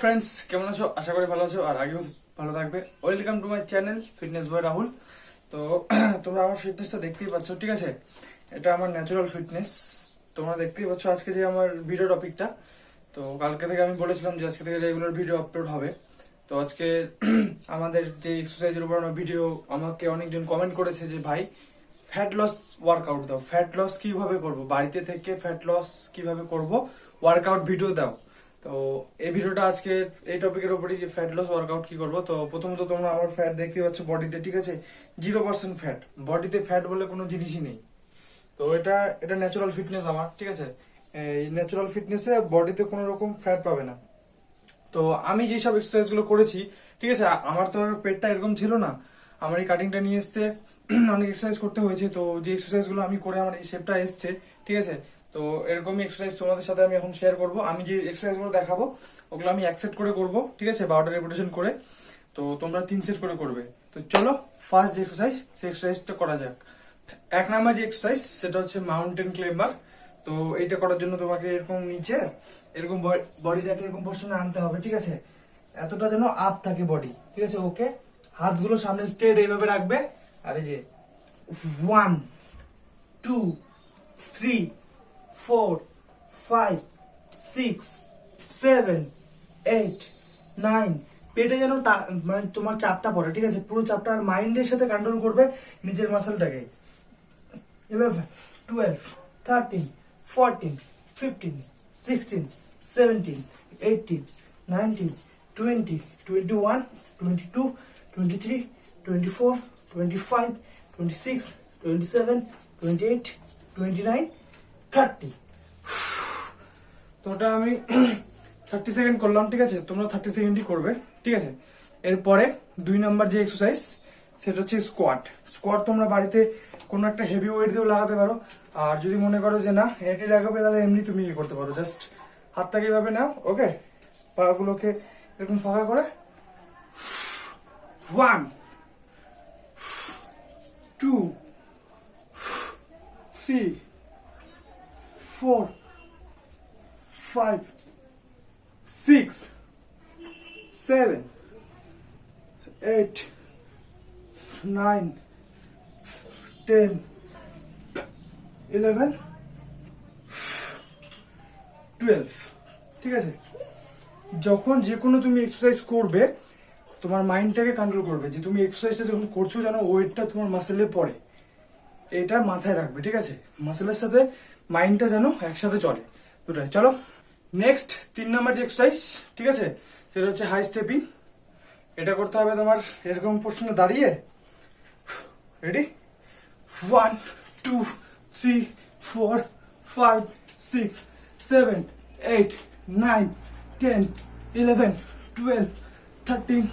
Friends কেমন আছো? আশা করি ভালো আছো, আর আগেও ভালো থাকবে। Welcome to my channel fitness boy Rahul তো, তোমরা আমার ফিটনেসটা দেখতেই পাচ্ছ, ঠিক আছে? এটা আমার ন্যাচারাল ফিটনেস তোমরা দেখতেই পাচ্ছ আজকে যে আমার ভিডিও টপিকটা তো, কালকে থেকে আমি বলেছিলাম যে আজকে থেকে রেগুলার ভিডিও আপলোড হবে। তো, আজকে আমাদের যে এক্সারসাইজের উপর আমার ভিডিও আমাকে অনেকজন কমেন্ট করেছে যে, ভাই ফ্যাট লস ওয়ার্কআউট দাও। ফ্যাট লস কীভাবে করব? বাড়িতে থেকে ফ্যাট লস কীভাবে করব? ওয়ার্কআউট ভিডিও দাও। তো এই ভিডিওটা আজকে এই টপিকের উপরই যে ফ্যাট লস ওয়ার্কআউট কি করব, তো প্রথমত তোমরা আমার ফ্যাট দেখতে পাচ্ছ বডিতে ঠিক আছে? জিরো পার্সেন্ট ফ্যাট বডিতে ফ্যাট বলে কোনো জিনিসই নেই। তো এটা এটা ন্যাচারাল ফিটনেস আমার, ঠিক আছে? এই ন্যাচারাল ফিটনেসে বডিতে কোনো রকম ফ্যাট পাবে না। তো আমি যেসব এক্সারসাইজগুলো করেছি, ঠিক আছে? আমার তো পেটটা এরকম ছিল না। আমার এই কাটিংটা নিয়ে আসতে অনেক এক্সারসাইজ করতে হয়েছে। তো যে এক্সারসাইজগুলো আমি করে আমার এই শেপটা এসছে, ঠিক আছে? তো এরকমই এক্সারসাইজ তোমাদের সাথে আমি এখন শেয়ার করব। আমি যে এক্সারসাইজগুলো দেখাবো, ওগুলো আমি এক সেট করে করব, ঠিক আছে? বারোটা রেপুটেশন করে। তো তোমরা তিন সেট করে করবে। তো চলো ফার্স্ট যে এক্সারসাইজ সেই এক্সারসাইজটা করা যাক। এক নাম্বার যে এক্সারসাইজ সেটা হচ্ছে মাউন্টেন ক্লেম্বার তো এইটা করার জন্য তোমাকে এরকম নিচে, এরকম বডিটাকে এরকম পোর্শনে আনতে হবে, ঠিক আছে? এতটা যেন আপ থাকে বডি ঠিক আছে? ওকে হাতগুলো সামনে স্ট্রেট এইভাবে রাখবে। আর এই যে one two three four five six seven eight nine পেটে যেন টা- মানে তোমার চাপটা পড়ে ঠিক আছে? পুরো চাপটা আর মাইন্ডের সাথে কন্ট্রোল করবে নিজের মাসেলটাকে 11, 12, 13, 14, 15, 16, 17, 18, 19, 20, 21, 22, 23, 24, 25, 26, 27, 28, 29, 30. তো ওটা আমি থার্টি সেকেন্ড করলাম, ঠিক আছে? তোমরা থার্টি সেকেন্ডই করবে, ঠিক আছে? এরপরে দুই নাম্বার যে এক্সারসাইজ সেটা হচ্ছে স্কোয়াট স্কোয়াট তোমরা বাড়িতে কোনো একটা হেভি ওয়েট দিয়েও লাগাতে পারো। আর যদি মনে করো যে না হেভি লাগাবে, তাহলে এমনি তুমি ইয়ে করতে পারো। জাস্ট হাতটাকে এভাবে নাও ওকে পাগুলোকে এরকম ফাঁকা করে। One two three four five six seven eight nine ten eleven twelve ঠিক আছে? যখন যে কোনো তুমি এক্সারসাইজ করবে, তোমার মাইন্ডটাকে কন্ট্রোল করবে। যে তুমি এক্সারসাইজটা যখন করছ, যেন ওয়েটটা তোমার মাসেলে পড়ে। এটা মাথায় রাখবে, ঠিক আছে? মাসেলের সাথে মাইন্ডটা যেন একসাথে চলে। দুটাই। চলো নেক্সট তিন নাম্বার যে এক্সারসাইজ ঠিক আছে? সেটা হচ্ছে হাই স্টেপিং এটা করতে হবে তোমার এরকম পোর্শনে দাঁড়িয়ে। Ready one two three four five six seven eight nine ten eleven twelve thirteen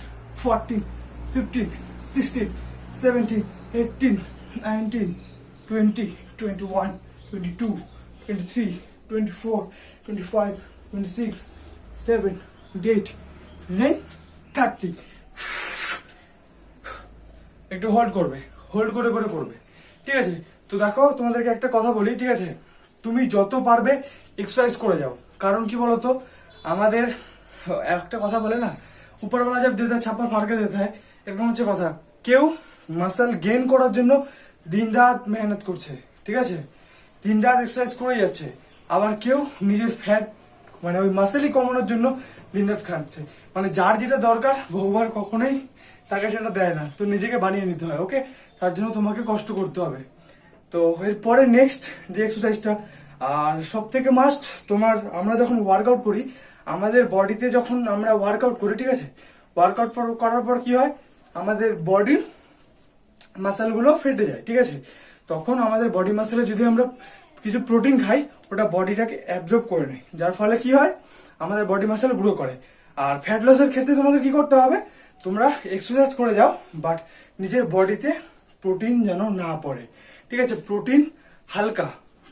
fourteen fifteen sixteen seventeen eighteen nineteen twenty twenty one twenty two twenty three twenty four twenty five twenty six seven twenty eight nine thirty একটু hold করবে hold করে করে করবে। ঠিক আছে? তো দেখো, তোমাদেরকে একটা কথা বলি, ঠিক আছে? তুমি যত পারবে এক্সারসাইজ করে যাও। কারণ কি বলতো? আমাদের, একটা কথা বলে না উপরবেলা জব দেতা ছাপা ফাড়কে দেতা হয়, এরকম হচ্ছে কথা। কেউ মাসেল গেইন করার জন্য দিন রাত মেহনত করছে, ঠিক আছে? দিন রাত এক্সারসাইজ করে যাচ্ছে। আবার কেউ নিজের ফ্যাট মানে ওই মাসেলই কমানোর জন্য দিনরাত খাটছে। মানে যার যেটা দরকার, ভগবান কখনোই তাকে সেটা দেয় না। তো নিজেকে বানিয়ে নিতে হয় ওকে তার জন্য তোমাকে কষ্ট করতে হবে। তো এরপরে নেক্সট যে এক্সারসাইজটা আর সব থেকে মাস্ট তোমার, আমরা যখন ওয়ার্কআউট করি, আমাদের বডিতে যখন আমরা ওয়ার্কআউট করি, ঠিক আছে? ওয়ার্কআউট করার পর কি হয়? আমাদের বডির মাসেলগুলো ফেটে যায়, ঠিক আছে? তখন আমাদের বডি মাসেলে যদি আমরা কিছু প্রোটিন খাই, ওটা বডিটাকে অ্যাবজর্ব করে নেয়। যার ফলে কি হয়? আমাদের বডি মাসেল গ্রো করে। আর ফ্যাট লসের ক্ষেত্রে তোমাদের কি করতে হবে? তোমরা এক্সারসাইজ করে যাও বাট নিজের বডিতে প্রোটিন যেন না পড়ে। ঠিক আছে? প্রোটিন হালকা,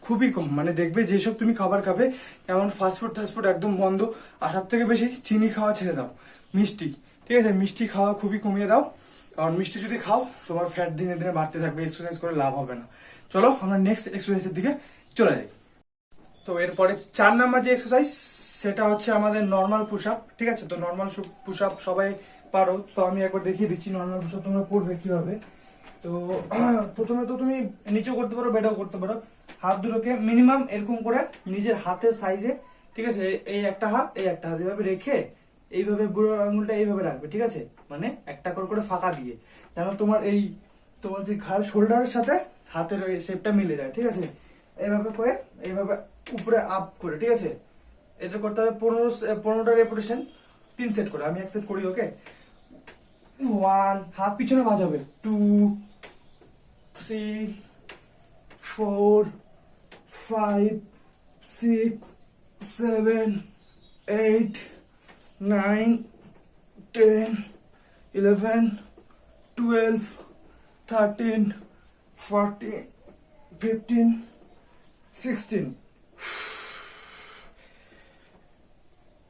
খুবই কম। মানে দেখবে যেসব তুমি খাবার খাবে, যেমন ফাস্টফুড ফাস্টফুড একদম বন্ধ, আর সব থেকে বেশি চিনি খাওয়া ছেড়ে দাও। মিষ্টি, ঠিক আছে? মিষ্টি খাওয়া খুবই কমিয়ে দাও। কারণ মিষ্টি যদি খাও, তোমার ফ্যাট দিনে দিনে বাড়তে থাকবে এক্সারসাইজ করে লাভ হবে না। চলো, আমরা নেক্সট এক্সারসাইজের দিকে চলে যাই। তো এরপরে চার নাম্বার যে এক্সারসাইজ সেটা হচ্ছে আমাদের নর্মাল পুশ আপ ঠিক আছে? তো নর্মাল পুশ আপ সবাই পারো। তো আমি একবার দেখিয়ে দিচ্ছি নর্মাল পুশ আপ তোমরা করবে কীভাবে। তো প্রথমে তো তুমি নিচেও করতে পারো, বেডাও করতে পারো। হাত দুটোকে মিনিমাম এরকম করে নিজের হাতের সাইজে ঠিক আছে? এই- এই একটা হাত, এই একটা হাত। এভাবে রেখে এইভাবে বুড়ো আঙুলটা এইভাবে রাখবে, ঠিক আছে? মানে একটা করে করে ফাঁকা দিয়ে। যেন তোমার এই, তোমার যে ঘাড় শোল্ডারের সাথে হাতের ওই শেপটা মিলে যায়, ঠিক আছে? এইভাবে করে, এইভাবে উপরে আপ করে, ঠিক আছে? এটা করতে হবে পনেরো পনেরোটা রেপুটেশন তিন সেট করে, আমি এক সেট করি ওকে ওয়ান হাত পিছনে বাজাবে। Two three four five six seven eight nine ten eleven twelve thirteen fourteen fifteen sixteen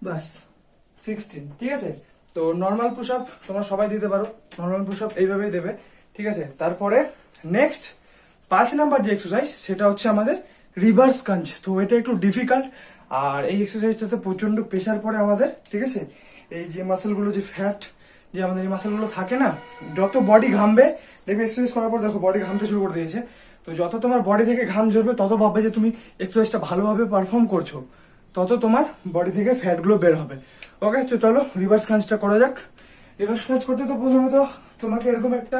বাস সিক্সটিন ঠিক আছে? তো নর্মাল পুশ আপ তোমরা সবাই দিতে পারো। নর্মাল পুশ আপ এইভাবেই দেবে, ঠিক আছে? তারপরে নেক্সট পাঁচ নাম্বার যে এক্সারসাইজ সেটা হচ্ছে আমাদের রিভার্স কাঞ্চ তো এটা একটু ডিফিকাল্ট আর এই এক্সারসাইজটাতে প্রচণ্ড প্রেশার পড়ে আমাদের, ঠিক আছে? এই যে মাসেলগুলো যে ফ্যাট যে আমাদের এই মাসেলগুলো থাকে না, যত বডি ঘামবে, দেখবে এক্সারসাইজ করার পর দেখো বডি ঘামতে শুরু করে দিয়েছে। তো যত তোমার বডি থেকে ঘাম ঝরবে, তত ভাববে যে তুমি এক্সারসাইজটা ভালোভাবে পারফর্ম করছ। তত তোমার বডি থেকে ফ্যাটগুলো বের হবে। ওকে তো চলো রিভার্স খাঞ্চটা করা যাক। রিভার্স খাঞ্চ করতে তো প্রথমে তো তোমাকে এরকম একটা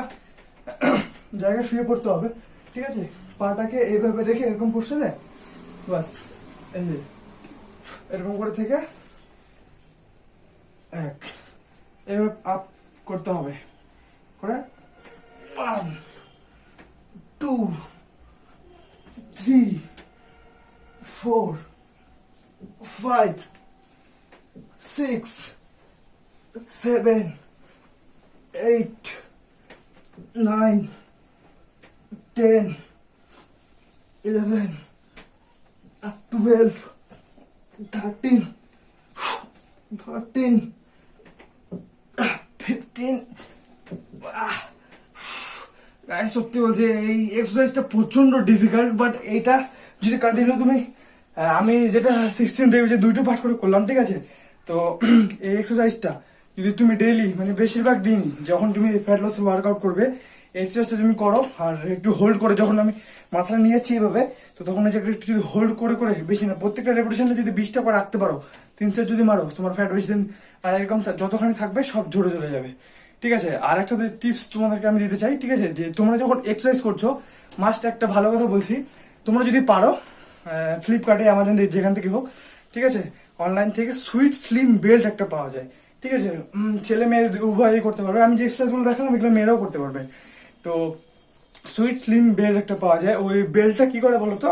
জায়গায় শুয়ে পড়তে হবে, ঠিক আছে? পাটাকে এইভাবে রেখে এরকম পোস্টারে বাস, এই যে। এরকম করে থেকে এক। এভাবে আপ করতে হবে। করে one two three four five six seven eight nine ten eleven twelve 13, 14, 15. গায়ে সত্যি বলছে এই এক্সারসাইজটা প্রচণ্ড ডিফিকাল্ট বাট এইটা যদি কন্টিনিউ তুমি আমি যেটা সিক্সটিন দেবে যে দুইটো পাঠ করে করলাম ঠিক আছে? তো এই এক্সারসাইজটা যদি তুমি ডেইলি মানে বেশিরভাগ দিন যখন তুমি ফ্যাট লস ওয়ার্কআউট করবে এক্সারসাইজটা তুমি করো, আর একটু হোল্ড করে যখন আমি মাথাটা নিয়েছি এভাবে, তো তখন যে একটু যদি হোল্ড করে করে বেশি না, প্রত্যেকটা রেপুটেশনে যদি বিশটা করে রাখতে পারো, তিন সেট যদি মারো, তোমার ফ্যাট বেশি দিন, আর এরকম যতখানি থাকবে সব ঝরে চলে যাবে। ঠিক আছে? আর একটা টিপস তোমাদেরকে আমি দিতে চাই, ঠিক আছে? যে তোমরা যখন এক্সারসাইজ করছ মাস্ট একটা ভালো কথা বলছি, তোমরা যদি পারো ফ্লিপকার্টে আমাজন যেখান থেকে হোক, ঠিক আছে? অনলাইন থেকে সুইট স্লিম বেল্ট একটা পাওয়া যায়। ঠিক আছে? ছেলে মেয়ে উভয়ই করতে পারবে, আমি যে এক্সারসাইজগুলো দেখালাম, এগুলো মেয়েরাও করতে পারবে। তো সুইট স্লিম বেল্ট একটা পাওয়া যায়। ওই বেল্টটা কি করে বলো তো?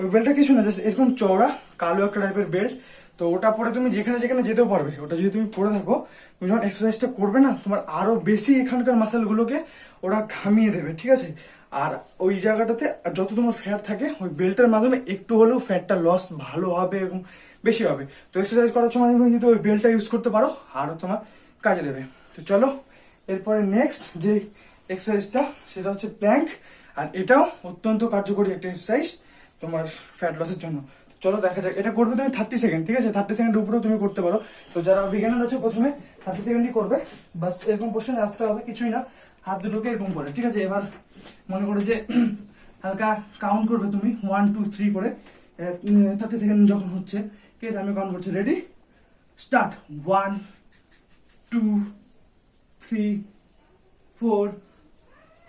ওই বেল্টটা কিছু না জাস্ট এরকম চওড়া, কালো একটা টাইপের বেল্ট তো ওটা পরে তুমি যেখানে যেখানে যেতেও পারবে। ওটা যদি তুমি পরে থাকো, তুমি যখন এক্সারসাইজটা করবে না, তোমার আরও বেশি এখানকার মাসেলগুলোকে ওরা ঘামিয়ে দেবে, ঠিক আছে? আর ওই জায়গাটাতে যত তোমার ফ্যাট থাকে, ওই বেল্টের মাধ্যমে একটু হলেও ফ্যাটটা লস ভালো হবে এবং বেশি হবে। তো এক্সারসাইজ করার সময় তুমি যদি ওই বেল্টটা ইউজ করতে পারো, আরও তোমার কাজে দেবে। তো চলো, এরপরে নেক্সট যে এক্সারসাইজটা সেটা হচ্ছে প্ল্যাঙ্ক আর এটাও অত্যন্ত কার্যকরী একটা এক্সারসাইজ তোমার ফ্যাট লসের জন্য। চলো দেখা যাক এটা করবে তুমি থার্টি সেকেন্ড ঠিক আছে? থার্টি সেকেন্ড উপরেও তুমি করতে পারো। তো যারা বিজ্ঞান আছে প্রথমে থার্টি সেকেন্ডই করবে। বাস এরকম পোস্টে আসতে হবে কিছুই না। হাত দুটোকে এরকম করে ঠিক আছে? এবার মনে করো যে হালকা কাউন্ট করবে তুমি ওয়ান টু থ্রি করে। থার্টি সেকেন্ড যখন হচ্ছে ঠিক আছে? আমি কাউন্ট করছি ready start one two three four,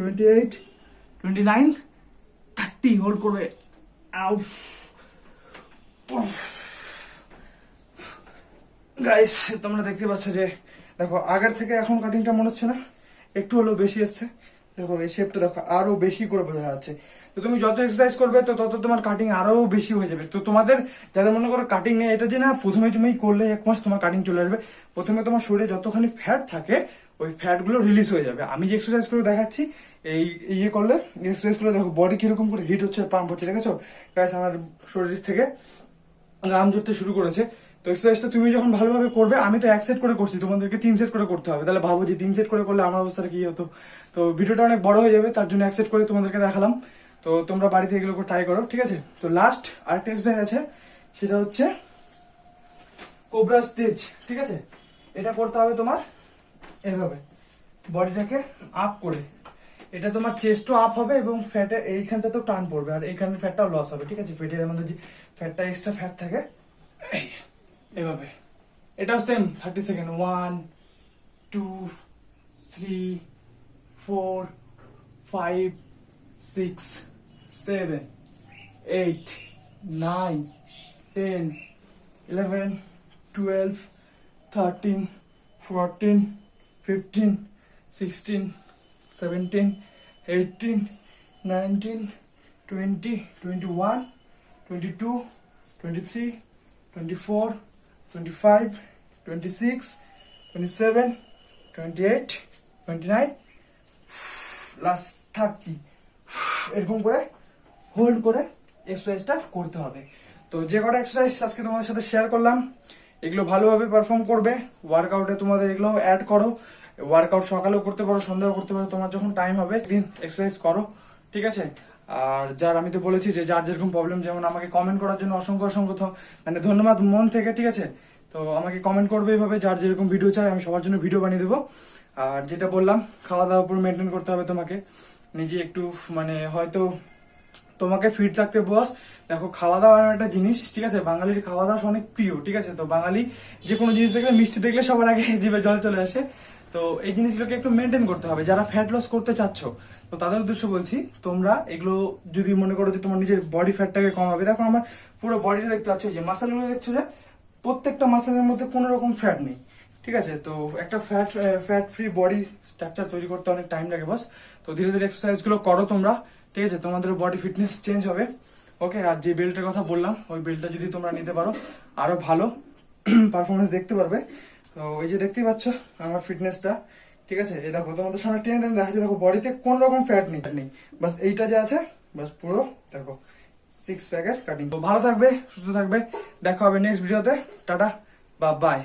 26, 27, 28, 29, 30 hold করবে আউ গাইস তোমরা দেখতে পাচ্ছ যে দেখো আগের থেকে এখন কাটিংটা মনে হচ্ছে না একটু হলেও বেশি এসছে। দেখো এই শেপটা দেখো আরও বেশি করে বোঝা যাচ্ছে। তো তুমি যত এক্সারসাইজ করবে তো তত তোমার কাটিং আরও বেশি হয়ে যাবে। তো তোমাদের যাদের মনে করো কাটিং নেই এটা যে না প্রথমে তুমি করলে এক মাস তোমার কাটিং চলে আসবে। প্রথমে তোমার শরীরে যতখানি ফ্যাট থাকে ওই ফ্যাটগুলো রিলিজ হয়ে যাবে। আমি যে এক্সারসাইজ করে দেখাচ্ছি, এই ইয়ে করলে এক্সারসাইজ করলে দেখো বডি কীরকম করে হিট হচ্ছে পাম্প হচ্ছে দেখেছ গাইস আমার শরীর থেকে ঘাম ঝরতে শুরু করেছে। তো এক্সারসাইজটা তুমি যখন ভালোভাবে করবে, আমি তো এক সেট করে করছি, তোমাদেরকে তিন সেট করে করতে হবে। তাহলে ভাবো যে তিন সেট করে করলে আমার অবস্থাটা কি হতো? তো ভিডিওটা অনেক বড় হয়ে যাবে, তার জন্য এক সেট করে তোমাদেরকে দেখালাম। তো তোমরা বাড়িতে এগুলো ট্রাই করো, ঠিক আছে? তো লাস্ট আরেকটা এক্সারসাইজ আছে, সেটা হচ্ছে কোবরা স্টেজ ঠিক আছে? এটা করতে হবে তোমার এভাবে। বডিটাকে আপ করে। এটা তোমার চেস্টও আপ হবে এবং ফ্যাটে এইখানটা তো টান পড়বে আর এইখানে ফ্যাটটাও লস হবে, ঠিক আছে? পেটের মধ্যে যে ফ্যাটটা এক্সট্রা ফ্যাট থাকে এভাবে। এটাও same thirty second one two three four five six seven eight nine ten eleven twelve thirteen fourteen fifteen sixteen seventeen eighteen nineteen twenty twenty one twenty two twenty three twenty four twenty five twenty six twenty seven twenty eight twenty nine last thirty এরকম করে hold করে এক্সারসাইজটা করতে হবে। তো যে কটা exercise আজকে তোমাদের সাথে শেয়ার করলাম, এগুলো ভালোভাবে পারফর্ম করবে ওয়ার্কআউটে তোমাদের এগুলো অ্যাড করো। ওয়ার্কআউট সকালেও করতে পারো, সন্ধ্যাও করতে পারো, তোমার যখন টাইম হবে, দিন এক্সারসাইজ করো, ঠিক আছে? আর যার, আমি তো বলেছি যে যার যেরকম প্রবলেম যেমন আমাকে কমেন্ট করার জন্য অসংখ্য অসংখ্য মানে ধন্যবাদ মন থেকে, ঠিক আছে? তো আমাকে কমেন্ট করবে এইভাবে যার যেরকম ভিডিও চাই আমি সবার জন্য ভিডিও বানিয়ে দেবো। আর যেটা বললাম খাওয়া দাওয়ার উপর মেনটেন করতে হবে তোমাকে। নিজে একটু মানে হয়তো তোমাকে ফিট থাকতে বস দেখো খাওয়া দাওয়া একটা জিনিস, ঠিক আছে? বাঙালির খাওয়া দাওয়া অনেক প্রিয়, ঠিক আছে? তো বাঙালি যে কোনো জিনিস দেখলে, মিষ্টি দেখলে সবার আগে জিভে জল চলে আসে। তো এই জিনিসগুলোকে একটু মেনটেন করতে হবে। যারা ফ্যাট লস করতে চাচ্ছ, তো তাদের উদ্দেশ্য বলছি, তোমরা এগুলো যদি মনে করো যে তোমার নিজের বডি ফ্যাটটাকে কমাবে দেখো আমার পুরো বডিটা দেখতে পাচ্ছ যে মাসালগুলো দেখছ যে, প্রত্যেকটা মাসেলের মধ্যে কোনো রকম ফ্যাট নেই। ঠিক আছে? তো একটা fat fat free body structure তৈরি করতে অনেক টাইম লাগে বস তো ধীরে ধীরে এক্সারসাইজগুলো করো তোমরা। ঠিক আছে? তোমাদের বডি ফিটনেস চেঞ্জ হবে। ওকে আর যে বেল্টের কথা বললাম, ওই বেল্টটা যদি তোমরা নিতে পারো, আরও ভালো পারফরমেন্স দেখতে পারবে। তো এই যে দেখতেই পাচ্ছ আমার ফিটনেসটা ঠিক আছে? এই দেখো, তোমাদের সামনে টেনে টেনে দেখা যাচ্ছে দেখো বডিতে কোন রকম ফ্যাট নেই নেই। বাস এইটা যে আছে, বাস পুরো, দেখো সিক্স প্যাকেট কাটিং তো ভালো থাকবে, সুস্থ থাকবে। দেখা হবে নেক্সট ভিডিওতে টাটা, বা বাই.